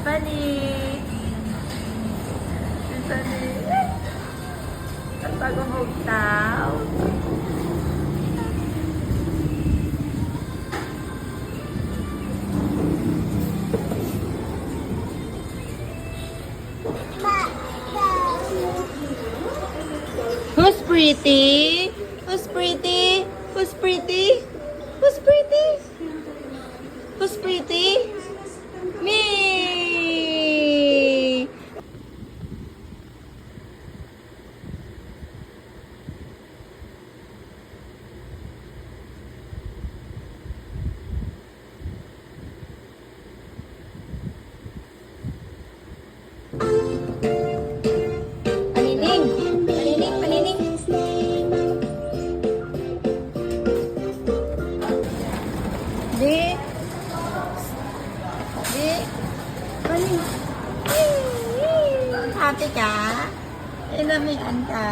Tiffany. Funny. Ang bago mong town. Who's pretty? Who's pretty? Who's pretty? Panining! Happy ka? Inamihan ka?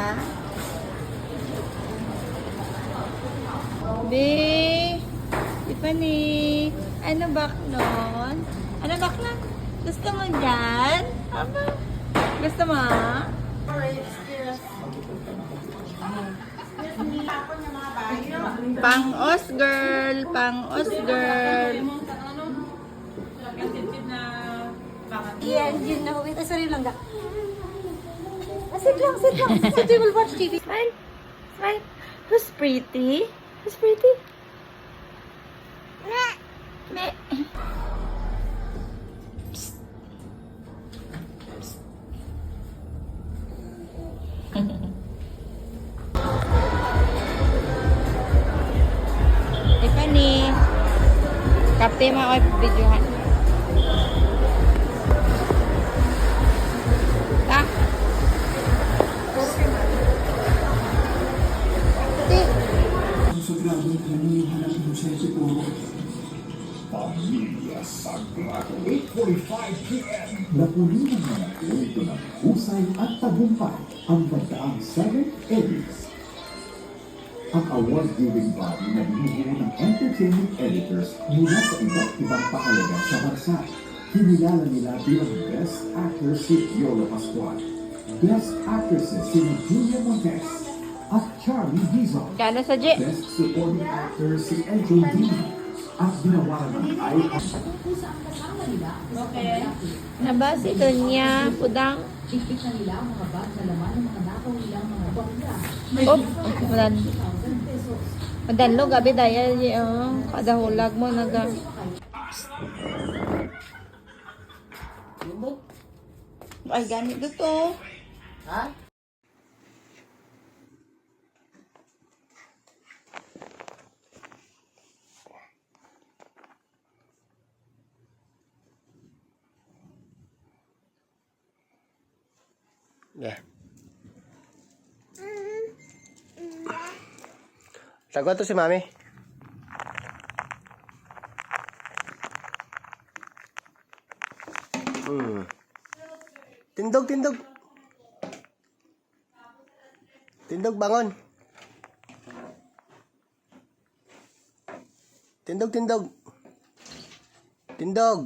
Pa ni. Ano bak nun? Ano bak na? Gusto mo dyan? Aba? Gusto mo? Pang os girl, pang os girl. Yeah, yun na. Wait, sorry lang ga. Ah, Sit lang, sit lang. Sit, we will watch TV. Smile, smile. Who's pretty? Who's pretty? Me. Psst. Tiffany. Kapte mo ako videohan. Sagrado. Pamilya Saglat, 8.45 p.m. Napulinan na ng kwento ng husay at tagumpay ang bandaang Seven Eddies. Ang award-giving body na binubuo ng entertainment editors mula sa iba't ibang pakalagan sa bansa. Kinilala nila bilang Best Actor si Yolo Pascual, Best Actresses si Julia Montes at Charlie Dizon. Gano'n sa J? Best Supporting Actor si Enzo Dini at ginawa ng icon Nabas ito niya, pudang. Ipit na nila ang mga bag na laman ng mga nakaw nilang mga bangga. Op, madan. 1,000 pesos. Madanlo, gabi daya, oh, kada hulag mo, naga. Ay, ganito to. Ha? Yeah. Sagot to si Mami. Hmm. Tindog, tindog. Tindog, bangon. Tindog, tindog. Tindog.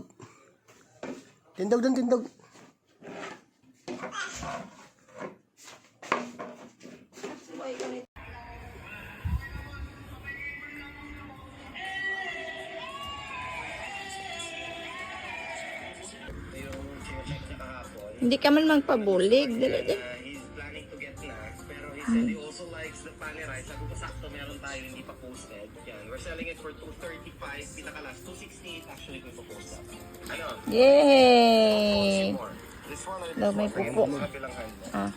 Tindog dun, tindog. Hindi ka man magpabulig. Get na. Pero he also likes the panerai. Sabi ko, sakto meron tayo hindi pa posted. Yan, we're selling it for 235. Pinakalas, 268 actually ko ipopost up. Ano? Yay! This one, Daw may pupo. Ah.